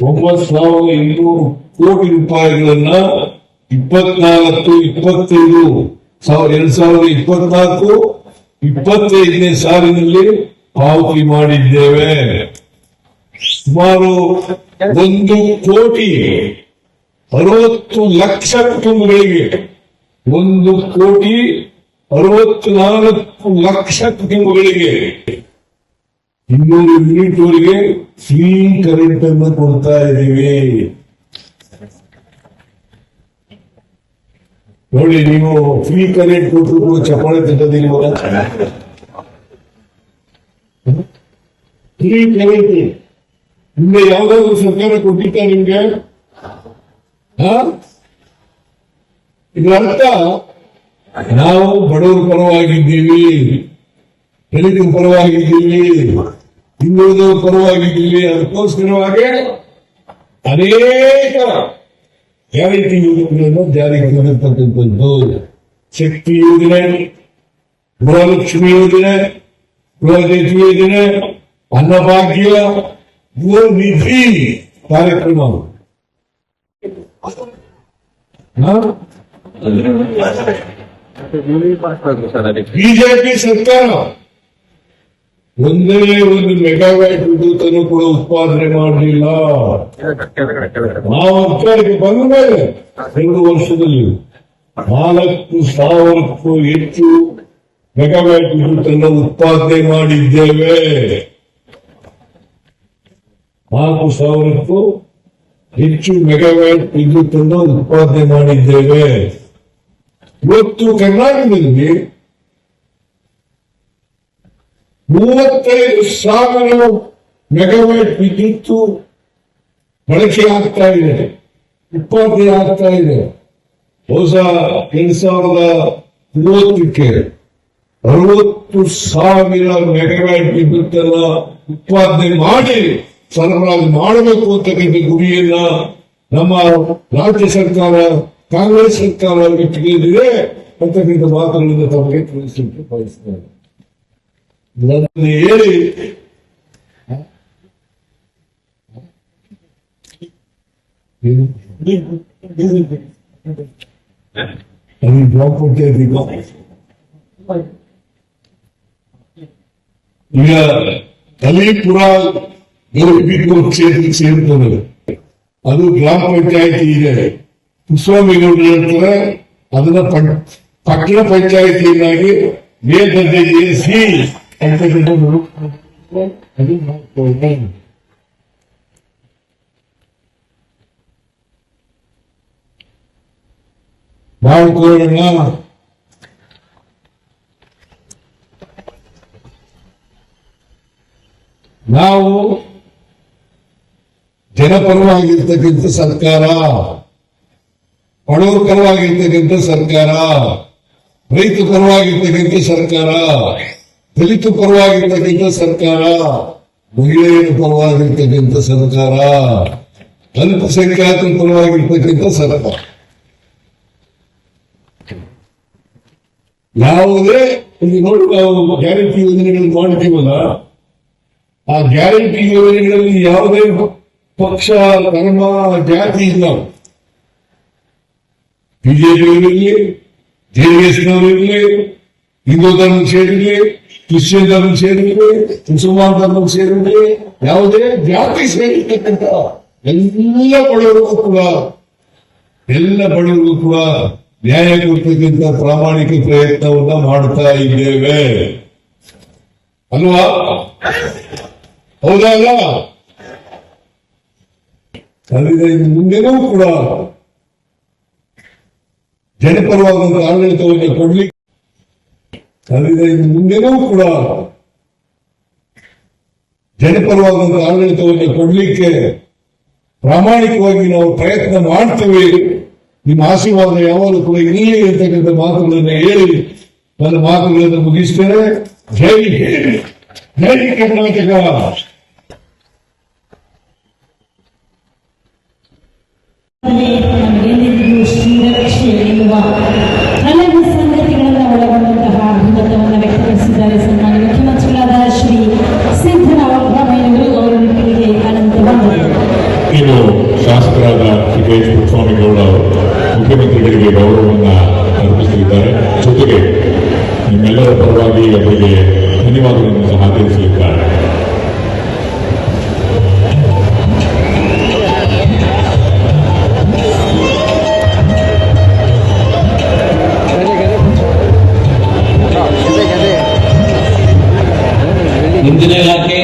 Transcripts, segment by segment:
ಒಂಬತ್ತು ಸಾವಿರದ ಇನ್ನೂರು ಕೋಟಿ ರೂಪಾಯಿಗಳನ್ನ ಇಪ್ಪತ್ನಾಲ್ಕು, ಇಪ್ಪತ್ತೈದು ಎರಡ್ ಸಾವಿರದ ಇಪ್ಪತ್ನಾಲ್ಕು, ಇಪ್ಪತ್ತೈದನೇ ಸಾಲಿನಲ್ಲಿ ಪಾವತಿ ಮಾಡಿದ್ದೇವೆ. ಸುಮಾರು ಒಂದು ಕೋಟಿ ಅರವತ್ತು ಲಕ್ಷ ಕುಟುಂಬಗಳಿಗೆ ಒಂದು ಕೋಟಿ ಅರವತ್ತು ನಾಲ್ಕು ಲಕ್ಷ ಕುಟುಂಬಗಳಿಗೆ ಇನ್ನೂರು ಯೂನಿಟ್ ವರೆಗೆ ಫ್ರೀ ಕರೆಂಟ್ ಅನ್ನು ಕೊಡ್ತಾ ಇದ್ದೀವಿ. ನೋಡಿ ನೀವು ಫ್ರೀ ಕರೆಂಟ್ ಕೊಟ್ಟರು ಚಪ್ಪಾಳೆ ತಟ್ಟದಿಲ್ವಲ್ಲ ಫ್ರೀ ಕರೆಂಟ್ ನಿಮ್ಗೆ ಯಾವ್ದಾದ್ರು ಸರ್ಕಾರ ಕೊಟ್ಟಿತ್ತ ನಿಮ್ಗೆ? ಹಾ? ಇದರ ಅರ್ಥ ನಾವು ಬಡವರ ಪರವಾಗಿದ್ದೀವಿ ದಲಿತರ ಪರವಾಗಿದ್ದೀವಿ. ಹಿಂದುಳಿದವರ ಪರವಾಗಿದ್ದೀವಿ ಅದಕ್ಕೋಸ್ಕರವಾಗಿ ಅನೇಕ ಗ್ಯಾರಂಟಿ ಯೋಜನೆಗಳನ್ನು ಜಾರಿಗೆ ತಂದಿರ್ತಕ್ಕಂಥದ್ದು ಶಕ್ತಿ ಯೋಜನೆ ಗೃಹಲಕ್ಷ್ಮಿ ಯೋಜನೆ ಗೃಹಜ್ಯೋತಿ ಯೋಜನೆ ಅನ್ನಭಾಗ್ಯ ಗೃಹ ನಿಧಿ ಕಾರ್ಯಕ್ರಮ ಹಾ? ಬಿಜೆಪಿ ಸರ್ಕಾರ ಒಂದೇ ಒಂದು ಮೆಗಾವ್ಯಾಟ್ ವಿದ್ಯುತ್ ಅನ್ನು ಕೂಡ ಉತ್ಪಾದನೆ ಮಾಡಲಿಲ್ಲ. ನಾವು ಅಧಿಕಾರಕ್ಕೆ ಬಂದ ಮೇಲೆ ಎರಡು ವರ್ಷದಲ್ಲಿ ನಾಲ್ಕು ಸಾವಿರಕ್ಕೂ ಹೆಚ್ಚು ಮೆಗಾವ್ಯಾಟ್ ವಿದ್ಯುತ್ ಅನ್ನು ಉತ್ಪಾದನೆ ಮಾಡಿದ್ದೇವೆ. ನಾಲ್ಕು ಸಾವಿರಕ್ಕೂ ಹೆಚ್ಚು ಮೆಗಾವ್ಯಾಟ್ ವಿದ್ಯುತ್ ಅನ್ನು ಉತ್ಪಾದನೆ ಮಾಡಿದ್ದೇವೆ. ಇವತ್ತು ಕರ್ನಾಟಕದಲ್ಲಿ ಮೂವತ್ತೈದು ಸಾವಿರ ಮೆಗಾವ್ಯಾಟ್ ವಿದ್ಯುತ್ ಬಳಕೆ ಆಗ್ತಾ ಇದೆ, ಉತ್ಪಾದನೆ ಆಗ್ತಾ ಇದೆ. ಹೊಸ ಎರಡ್ ಸಾವಿರದ ಮೂವತ್ತಕ್ಕೆ ಅರವತ್ತು ಸಾವಿರ ಮೆಗಾವ್ಯಾಟ್ ವಿದ್ಯುತ್ ಅನ್ನ ಉತ್ಪಾದನೆ ಮಾಡಿ, ಸರಬರಾಜು ಮಾಡಬೇಕು ಅಂತಕ್ಕಂಥ ಗುರಿಯನ್ನ ನಮ್ಮ ರಾಜ್ಯ ಸರ್ಕಾರ, ಕಾಂಗ್ರೆಸ್ ಸರ್ಕಾರ ಇಟ್ಟುಕೊಂಡಿದೆ ಅಂತಕ್ಕಂಥ ಮಾತುಗಳನ್ನು ತಮಗೆ ತಿಳಿಸಲಿಕ್ಕೆ ಬಯಸ್ತೇನೆ. ಇದನ್ನು ಹೇಳಿ ಅದು ಬ್ಲಾಕ್ ಪಂಚಾಯತ್ ಈಗ ಈಗ ಕಲೀಪುರ ಗೌರಿಬಿದ್ದು ಕ್ಷೇತ್ರಕ್ಕೆ ಸೇರ್ತದೆ ಅದು ಗ್ರಾಮ ಪಂಚಾಯತಿ ಇದೆ ಕುಸ್ವಾಮಿಗೌಡರ ಹತ್ರ ಅದನ್ನ ಪಂ- ಪಟ್ಟಣ ಪಂಚಾಯತಿಯನ್ನಾಗಿ ಮೇಲ್ದರ್ಜೆಗೆ ಏರಿಸಿ ಅಂತಕ್ಕಂಥದ್ದು ಅದು ಮಾಡ್ಕೊಳ್ಳೋಣ. ಮಾಡ್ಕೊಳ್ಳೋಣ ನಾವು ಜನಪರವಾಗಿರ್ತಕ್ಕಂಥ ಸರ್ಕಾರ ಬಡವರ ಪರವಾಗಿರ್ತಕ್ಕಂಥ ಸರ್ಕಾರ, ರೈತ ಪರವಾಗಿರ್ತಕ್ಕಂಥ ಸರ್ಕಾರ ದಲಿತ ಪರವಾಗಿರ್ತಕ್ಕಂಥ ಸರ್ಕಾರ. ಮಹಿಳೆಯರ ಪರವಾಗಿರ್ತಕ್ಕಂಥ ಸರ್ಕಾರ. ಅಲ್ಪಸಂಖ್ಯಾತರ ಪರವಾಗಿರ್ತಕ್ಕಂಥ ಸರ್ಕಾರ. ಯಾವುದೇ ಇಲ್ಲಿ ನೋಡಿ ಗ್ಯಾರಂಟಿ ಯೋಜನೆಗಳನ್ನು ಮಾಡ್ತೀವಲ್ಲ, ಆ ಗ್ಯಾರಂಟಿ ಯೋಜನೆಗಳಲ್ಲಿ ಯಾವುದೇ ಪಕ್ಷ, ಧರ್ಮ, ಜಾತಿ ಇಲ್ಲ. ಬಿಜೆಪಿಯವರಿರಲಿ ಜೆಡಿಎಸ್ನವರಿರಲಿ ಹಿಂದೂ ಧರ್ಮ ಸೇರಿರಲಿ ಕ್ರಿಶ್ಚಿಯನ್ ಸೇರಿರಲಿ ಮುಸಲ್ಮಾನ್ ಧರ್ಮ ಸೇರಿರಲಿ ಯಾವುದೇ ಜಾತಿ ಸೇರಿರ್ತಕ್ಕಂಥ ಎಲ್ಲ ಬಡವರಿಗೂ ಕೂಡ, ಎಲ್ಲ ಬಡವರಿಗೂ ಕೂಡ ನ್ಯಾಯ ಕೊಡ್ತಕ್ಕಂಥ ಪ್ರಾಮಾಣಿಕ ಪ್ರಯತ್ನವನ್ನ ಮಾಡ್ತಾ ಇದ್ದೇವೆ. ಅಲ್ವಾ? ಹೌದಾ ಅಲ್ಲ? ಕಳೆದ ಮುಂದೆನೂ ಕೂಡ ಜನಪರವಾದಂತಹ ಆಡಳಿತವನ್ನು ಕೊಡ್ಲಿಕ್ಕೆ ಇನ್ನು ಮುಂದೆನೂ ಕೂಡ ಜನಪರವಾದಂತಹ ಆಡಳಿತವನ್ನು ಕೊಡ್ಲಿಕ್ಕೆ ಪ್ರಾಮಾಣಿಕವಾಗಿ ನಾವು ಪ್ರಯತ್ನ ಮಾಡ್ತೇವೆ. ನಿಮ್ಮ ಆಶೀರ್ವಾದ ಯಾವಾಗಲೂ ಕೂಡ ಇರಲಿ ಅಂತಕ್ಕಂಥ ಮಾತುಗಳನ್ನು ಹೇಳಿ. ನನ್ನ ಮಾತುಗಳನ್ನು ಮುಗಿಸ್ತೇನೆ. ಜೈ ಜೈ ಕರ್ನಾಟಕ. ನಮಗೆಲ್ಲರಿಗೂ ಶ್ರೀರಕ್ಷೆ ಎನ್ನುವ ಪಕ್ಷದ ಸಿದ್ದೇಶ್ ಪುಟ್ಟಸ್ವಾಮಿಗೌಡ ಅವರು ಮುಖ್ಯಮಂತ್ರಿಗಳಿಗೆ ಗೌರವವನ್ನು ಅರ್ಪಿಸಲಿದ್ದಾರೆ ಜೊತೆಗೆ ನಿಮ್ಮೆಲ್ಲರ ಪರವಾಗಿ ಅವರಿಗೆ ಧನ್ಯವಾದಗಳನ್ನು ಸಹ ತಿಳಿಸಲಿದ್ದಾರೆ ಮುಂದಿನ ಇಲಾಖೆ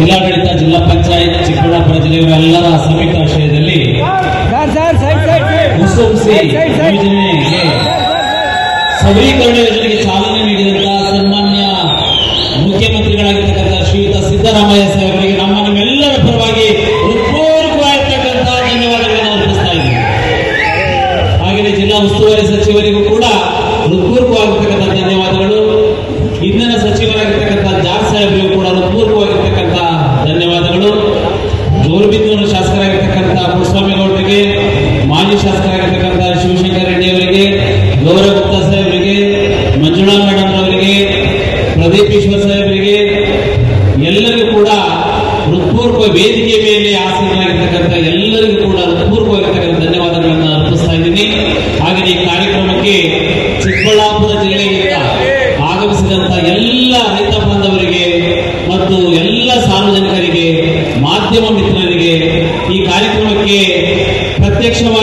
ಜಿಲ್ಲಾಡಳಿತ, ಜಿಲ್ಲಾ ಪಂಚಾಯತ್, ಚಿಕ್ಕಬಳ್ಳಾಪುರ ಜಿಲ್ಲೆಯವರೆಲ್ಲರ ಆಶ್ರಯದಲ್ಲಿ ಯೋಜನೆಗೆ ಸಬಲೀಕರಣ ಯೋಜನೆಗೆ ಚಾಲನೆ ನೀಡಿದಂತಹ ಸನ್ಮಾನ್ಯ ಮುಖ್ಯಮಂತ್ರಿಗಳಾಗಿರ್ತಕ್ಕಂಥ ಶ್ರೀಯುತ ಸಿದ್ದರಾಮಯ್ಯ ಸಾಹೇಬರಿಗೆ ನಮ್ಮ ನಿಮ್ಮೆಲ್ಲರ ಪರವಾಗಿ ಹೃತ್ಪೂರ್ವಕವಾಗಿರ್ತಕ್ಕಂಥ ಧನ್ಯವಾದಗಳನ್ನು ಅರ್ಪಿಸ್ತಾ ಇದ್ದೀವಿ ಹಾಗೆಯೇ ಜಿಲ್ಲಾ ಉಸ್ತುವಾರಿ ಸಚಿವರಿಗೂ ಕೂಡ ಹೃತ್ಪೂರ್ವವಾಗಿರ್ತಕ್ಕಂಥ ಧನ್ಯವಾದಗಳು. ಇಂಧನ ಸಚಿವರಾಗಿರ್ತಕ್ಕಂಥ ಆಸೀನರಾಗಿರ್ತಕ್ಕಂಥ ಎಲ್ಲರಿಗೂ ಕೂಡ ಪೂರ್ವವಾಗಿರ್ತಕ್ಕಂಥ ಧನ್ಯವಾದಗಳನ್ನು ಅರ್ಪಿಸ್ತಾ ಇದ್ದೀನಿ. ಹಾಗೆ ಈ ಕಾರ್ಯಕ್ರಮಕ್ಕೆ ಚಿಕ್ಕಬಳ್ಳಾಪುರ ಜಿಲ್ಲೆಯಿಂದ ಆಗಮಿಸಿದಂತ ಎಲ್ಲ ರೈತ ಬಾಂಧವರಿಗೆ ಮತ್ತು ಎಲ್ಲ ಸಾರ್ವಜನಿಕರಿಗೆ, ಮಾಧ್ಯಮ ಮಿತ್ರರಿಗೆ ಈ ಕಾರ್ಯಕ್ರಮಕ್ಕೆ ಪ್ರತ್ಯಕ್ಷವಾಗಿ